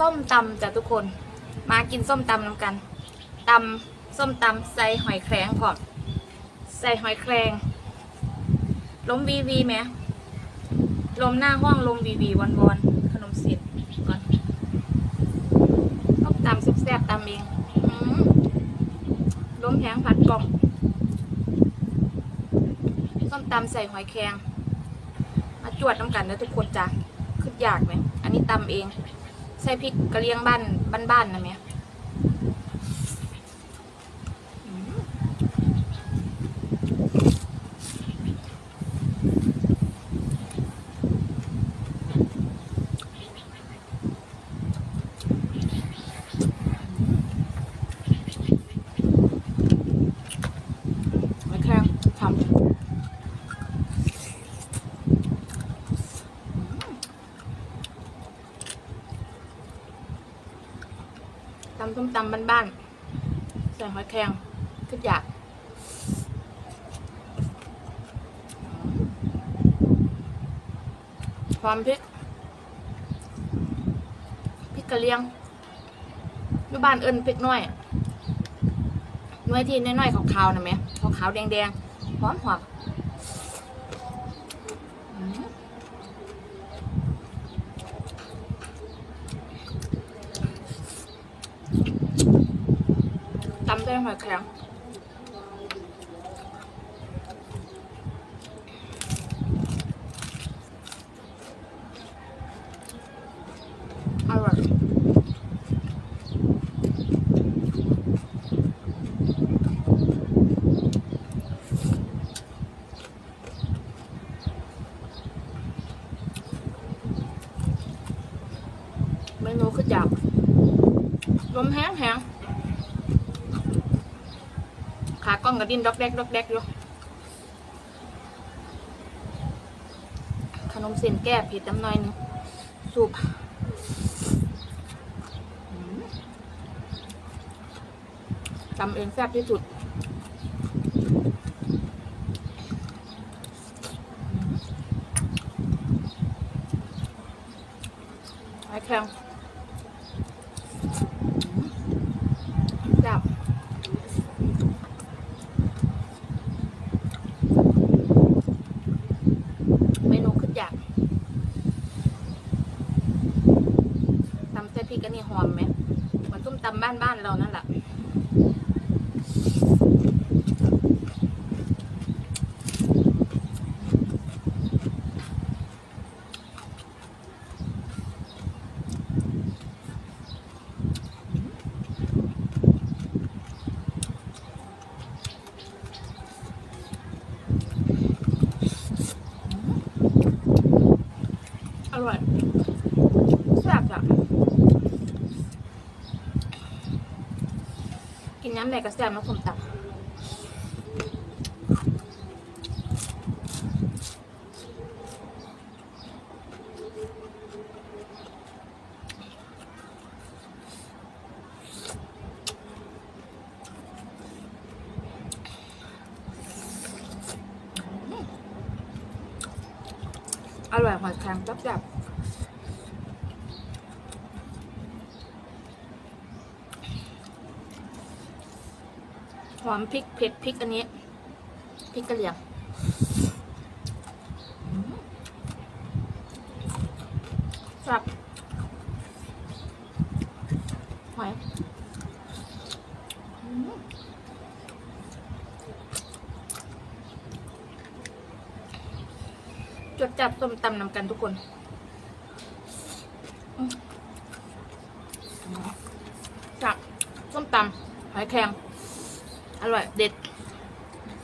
ส้มตำจ้ะทุกคน มากินส้มตำน้ำกันตำส้มตำใส่หอยแครงพร้อมใส่หอยแครงลมวีวีไหมลมหน้าห้องลมวีวีวันวันขนมเสียนก่อนต้มตำแซ่บๆตำเองอืมลมแข็งผัดกล่องส้มตำใส่หอยแครงมาจวดน้ำกันนะทุกคนจ้ะขึ้นยากไหม อันนี้ตำเอง ใส่พริกกระเลียงบ้านบ้านๆนะแม่อืมไม่แข็งทำ ตำส้มตำบ้านๆใส่หอยแครงขึ้นอยากหอมพริกพริกกระเลียงอยู่บ้านเอิญพริกน้อยน้อยที่น้อยๆขาวๆนะแม่ขาวๆแดงๆหอมหอม อืมตำด้วยหอยแครงอร่อยเมนูคือจับลมแห้งแห้ง ขากล้องกระดิ้นดอกแดกดอกแดกอยู่ขนมเส้นแก้ผิดน้ำน่อยนึงสูบทำเองแซ่บที่สุดไอ้แข็งจับ เมนูขึ้นอยากตำเส้น พริกอันนี้หอมไหมเหมือนต้มตำบ้านๆเรานั่นแหละอร่อยแซ่บจ้ะ กินน้ำแดกกระแซมแน้วผมตับอร่อยหอยแครงจับจับ หอมพริกเผ็ดพริกอันนี้พริกกระเหรี่ยงอืมแซ่บหอยจดจับส้มตำนำกันทุกคนจับส้มตำหอยแครง อร่อยเด็ด